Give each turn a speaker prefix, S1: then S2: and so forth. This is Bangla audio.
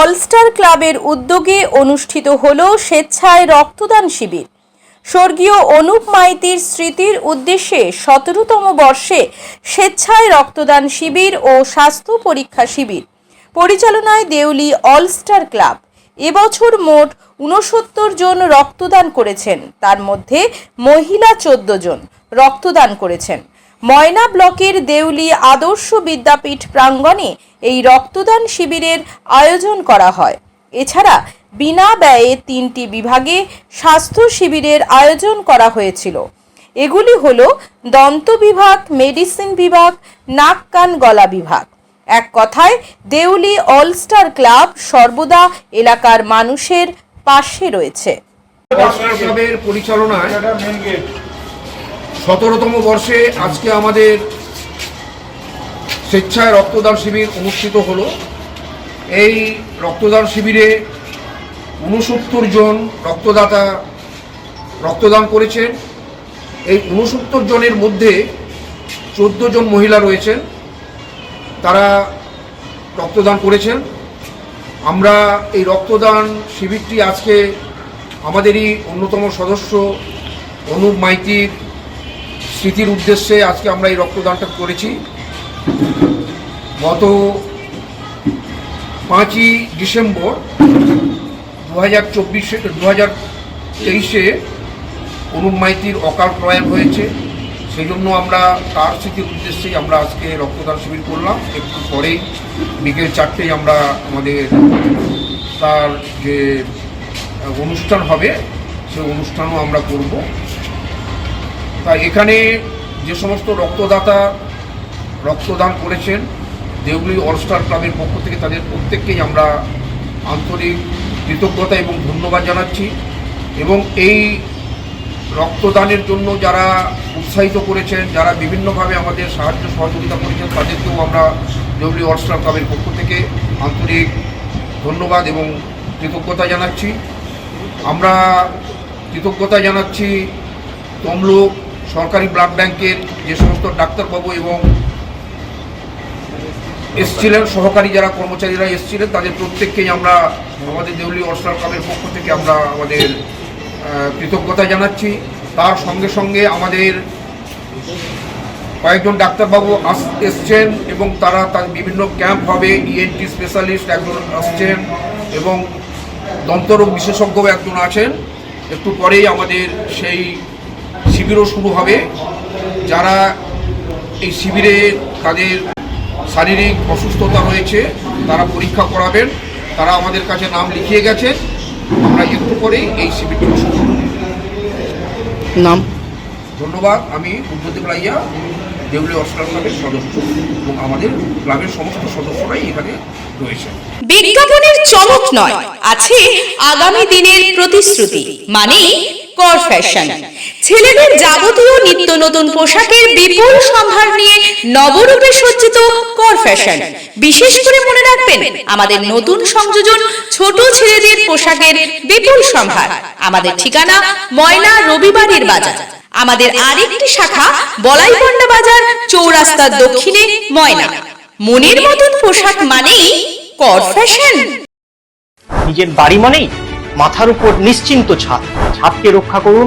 S1: অলস্টার ক্লাবের উদ্যোগে অনুষ্ঠিত হল স্বেচ্ছায় রক্তদান শিবির। স্বর্গীয় অনুপ মাইতির স্মৃতির উদ্দেশ্যে সতেরোতম বর্ষে স্বেচ্ছায় রক্তদান শিবির ও স্বাস্থ্য পরীক্ষা শিবির। পরিচালনায় দেউলি অলস্টার ক্লাব এবছর মোট ঊনসত্তর জন রক্তদান করেছেন। তার মধ্যে মহিলা চোদ্দ জন রক্তদান করেছেন। ময়না ব্লকের দেউলি আদর্শ বিদ্যাপীঠ প্রাঙ্গণে এই রক্তদান শিবিরের আয়োজন করা হয়। এছাড়া বিনা ব্যয়ে তিনটি বিভাগে স্বাস্থ্য শিবিরের আয়োজন করা হয়েছিল। এগুলি হল দন্ত বিভাগ, মেডিসিন বিভাগ, নাক কান গলা বিভাগ। এক কথায়, দেউলি অলস্টার ক্লাব সর্বদা এলাকার মানুষের পাশে রয়েছে।
S2: পরিচালনায় সতেরোতম বর্ষে আজকে আমাদের স্বেচ্ছায় রক্তদান শিবির অনুষ্ঠিত হলো। এই রক্তদান শিবিরে ঊনসত্তর জন রক্তদাতা রক্তদান করেছেন। এই ঊনসত্তর জনের মধ্যে চোদ্দ জন মহিলা রয়েছেন। তারা রক্তদান করেছেন। আমরা এই রক্তদান শিবিরটি আজকে আমাদেরই অন্যতম সদস্য অনুপ মাইতির স্মৃতির উদ্দেশ্যে আজকে আমরা এই রক্তদানটা করেছি। গত পাঁচই ডিসেম্বর দু হাজার চব্বিশে দু হাজার তেইশে অনুপ মাইতির অকাল প্রয়াণ হয়েছে। সেই জন্য আমরা তার স্মৃতির উদ্দেশ্যেই আমরা আজকে রক্তদান শিবির করলাম। একটু পরেই বিকেল চারটেই আমরা আমাদের তার যে অনুষ্ঠান হবে, সেই অনুষ্ঠানও আমরা করব। তাই এখানে যে সমস্ত রক্তদাতা রক্তদান করেছেন দেউগুলি অলস্টার ক্লাবের পক্ষ থেকে তাদের প্রত্যেককেই আমরা আন্তরিক কৃতজ্ঞতা এবং ধন্যবাদ জানাচ্ছি। এবং এই রক্তদানের জন্য যারা উৎসাহিত করেছেন, যারা বিভিন্নভাবে আমাদের সাহায্য সহযোগিতা করেছেন, তাদেরকেও আমরা দেউলি অলস্টার ক্লাবের পক্ষ থেকে আন্তরিক ধন্যবাদ এবং কৃতজ্ঞতা জানাচ্ছি। আমরা কৃতজ্ঞতা জানাচ্ছি তমলুক সরকারি ব্লাড ব্যাংকের যে সমস্ত ডাক্তারবাবু এবং এসছিলেন, সহকারী যারা কর্মচারীরা এসছিলেন, তাদের প্রত্যেককেই আমরা আমাদের দেউলি অলস্টার ক্লাবের পক্ষ থেকে আমরা আমাদের কৃতজ্ঞতা জানাচ্ছি। তার সঙ্গে সঙ্গে আমাদের কয়েকজন ডাক্তারবাবু আস, এসছেন এবং তারা তার বিভিন্ন ক্যাম্প হবে ইএনটি স্পেশালিস্ট একজন আসছেন এবং দন্তরোগ বিশেষজ্ঞ একজন আছেন। একটু পরেই আমাদের সেই শিবিরও শুরু হবে। যারা এই শিবিরে তাদের শারীরিক অসুস্থতা রয়েছে তারা পরীক্ষা করাবেন। তারা আমাদের কাছে নাম লিখিয়ে গেছেন আমরা একটু পরেই এই শিবিরটি শুরু করব।
S3: নাম?
S2: ধন্যবাদ। আমি বুদ্ধদেব রাইয়া দেউলি অস্ট্রাল ক্লাবের সদস্য এবং আমাদের ক্লাবের সমস্ত সদস্যরাই এখানে রয়েছে।
S1: বিজ্ঞাপনের চমক নয় আছে আগামী দিনের প্রতিশ্রুতি মানে কর ফ্যাশন ছেলেদের যাবতীয় নিত্য নতুন পোশাকের বিপুল সম্ভার নিয়ে নবরূপে সজ্জিত কর ফ্যাশন। বিশেষ করে মনে রাখবেন, আমাদের নতুন সংযোজন ছোট ছেলেদের পোশাকের বিপুল সম্ভার। আমাদের ঠিকানা ময়না রবিবারের বাজার। আমাদের আরেকটি শাখা বলাইপন্ডা বাজার, চৌরাস্তার দক্ষিণে ময়না। মনের মতন পোশাক মানেই কর ফ্যাশন।
S3: নিজের বাড়ি মানেই মাথার উপর নিশ্চিন্ত ছাদ। ছাদকে রক্ষা করুন